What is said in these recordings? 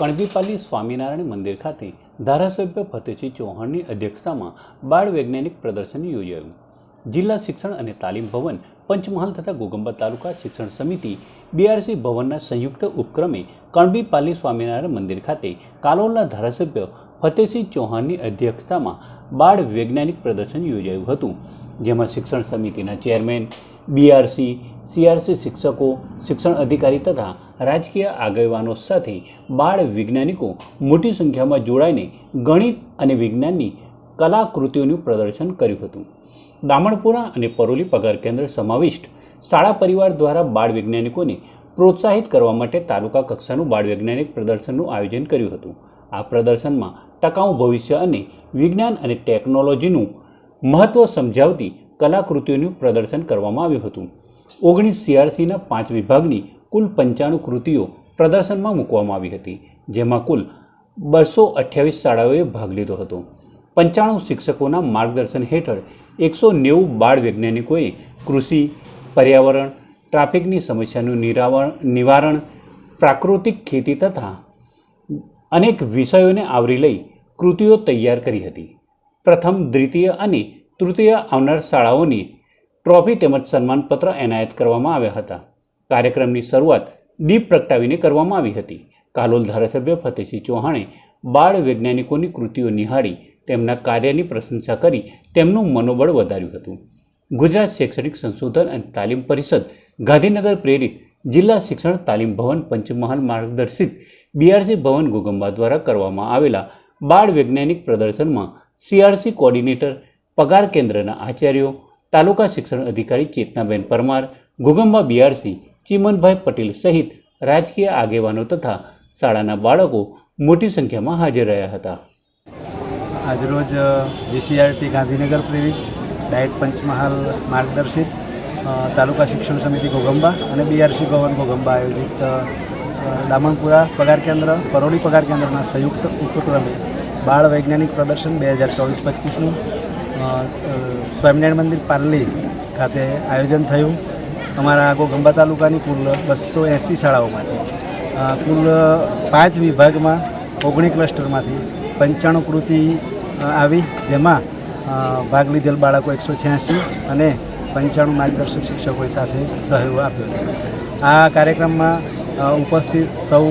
કણબીપાલી સ્વામિનારાયણ મંદિર ખાતે ધારાસભ્ય ફતેહસિંહ ચૌહાણની અધ્યક્ષતામાં બાળ વૈજ્ઞાનિક પ્રદર્શન યોજાયું. જિલ્લા શિક્ષણ અને તાલીમ ભવન, પંચમહાલ તથા ગોગંબા તાલુકા શિક્ષણ સમિતિ, બીઆરસી ભવનના સંયુક્ત ઉપક્રમે કણબીપાલી સ્વામિનારાયણ મંદિર ખાતે કાલોલના ધારાસભ્ય ફતેહસિંહ ચૌહાણની અધ્યક્ષતામાં બાળ વૈજ્ઞાનિક પ્રદર્શન યોજાયું હતું, જેમાં શિક્ષણ સમિતિના ચેરમેન બીઆરસી સીઆરસી શિક્ષકો, શિક્ષણ અધિકારી તથા રાજકીય આગેવાનો સાથે બાળ વૈજ્ઞાનિકો મોટી સંખ્યામાં જોડાઈને ગણિત અને વિજ્ઞાનની કલાકૃતિઓનું પ્રદર્શન કર્યું હતું. દામણપુરા અને પરોલી પગાર કેન્દ્ર સમાવિષ્ટ શાળા પરિવાર દ્વારા બાળ વૈજ્ઞાનિકોને પ્રોત્સાહિત કરવા માટે તાલુકા કક્ષાનું બાળ વૈજ્ઞાનિક પ્રદર્શનનું આયોજન કર્યું હતું. આ પ્રદર્શનમાં ટકાઉ ભવિષ્ય અને વિજ્ઞાન અને ટેકનોલોજીનું મહત્ત્વ સમજાવતી કલાકૃતિઓનું પ્રદર્શન કરવામાં આવ્યું હતું. ઓગણીસ સીઆરસીના પાંચ વિભાગની કુલ પંચાણું કૃતિઓ પ્રદર્શનમાં મૂકવામાં આવી હતી, જેમાં કુલ બસો અઠ્યાવીસ શાળાઓએ ભાગ લીધો હતો. પંચાણું શિક્ષકોના માર્ગદર્શન હેઠળ એકસો નેવું બાળ વૈજ્ઞાનિકોએ કૃષિ, પર્યાવરણ, ટ્રાફિકની સમસ્યાનું નિરાવરણ, નિવારણ, પ્રાકૃતિક ખેતી તથા અનેક વિષયોને આવરી લઈ કૃતિઓ તૈયાર કરી હતી. પ્રથમ દ્વિતીય અને તૃતીય આવનાર શાળાઓની ટ્રોફી તેમજ સન્માનપત્ર એનાયત કરવામાં આવ્યા હતા. કાર્યક્રમની શરૂઆત દીપ પ્રગટાવીને કરવામાં આવી હતી. કાલોલ ધારાસભ્ય ફતેહસિંહ ચૌહાણે બાળ વૈજ્ઞાનિકોની કૃતિઓ નિહાળી તેમના કાર્યની પ્રશંસા કરી તેમનું મનોબળ વધાર્યું હતું. ગુજરાત શૈક્ષણિક સંશોધન અને તાલીમ પરિષદ ગાંધીનગર પ્રેરિત જિલ્લા શિક્ષણ તાલીમ ભવન પંચમહાલ માર્ગદર્શિત બીઆરસી ભવન ગુગંબા દ્વારા કરવામાં આવેલા બાળ વૈજ્ઞાનિક પ્રદર્શનમાં સીઆરસી કોર્ડિનેટર, પગાર કેન્દ્રના આચાર્યો, તાલુકા શિક્ષણ અધિકારી ચેતનાબેન પરમાર, ગુગંબા બીઆરસી ચીમનભાઈ પટેલ સહિત રાજકીય આગેવાનો તથા શાળાના બાળકો મોટી સંખ્યામાં હાજર રહ્યા હતા. આજરોજ જીસીઆરટી ગાંધીનગર પ્રેરિત ડાયટ પંચમહાલ માર્ગદર્શિત તાલુકા શિક્ષણ સમિતિ ગોગંબા અને બીઆરસી ભવન ગોગંબા આયોજિત દામણપુરા પગાર કેન્દ્ર પરોડી પગાર કેન્દ્રના સંયુક્ત ઉપક્રમે બાળ વૈજ્ઞાનિક પ્રદર્શન બે હજાર ચોવીસ પચીસનું સ્વામિનારાયણ મંદિર પાર્લી ખાતે આયોજન થયું. અમારા ઘોગંબા તાલુકાની કુલ બસો એંસી શાળાઓમાંથી કુલ પાંચ વિભાગમાં ઓગણીસ ક્લસ્ટરમાંથી પંચાણું કૃતિ આવી, જેમાં ભાગ લીધેલ બાળકો એકસો છ્યાસી અને પંચાણું માર્ગદર્શક શિક્ષકોએ સાથે સહયોગ આપ્યો. આ કાર્યક્રમમાં ઉપસ્થિત સૌ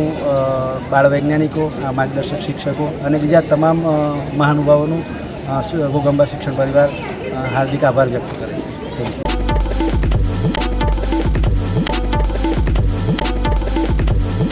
બાળ વૈજ્ઞાનિકો માર્ગદર્શક શિક્ષકો અને બીજા તમામ મહાનુભાવોનું ગોગંબા શિક્ષણ પરિવાર હાર્દિક આભાર વ્યક્ત કરે છે.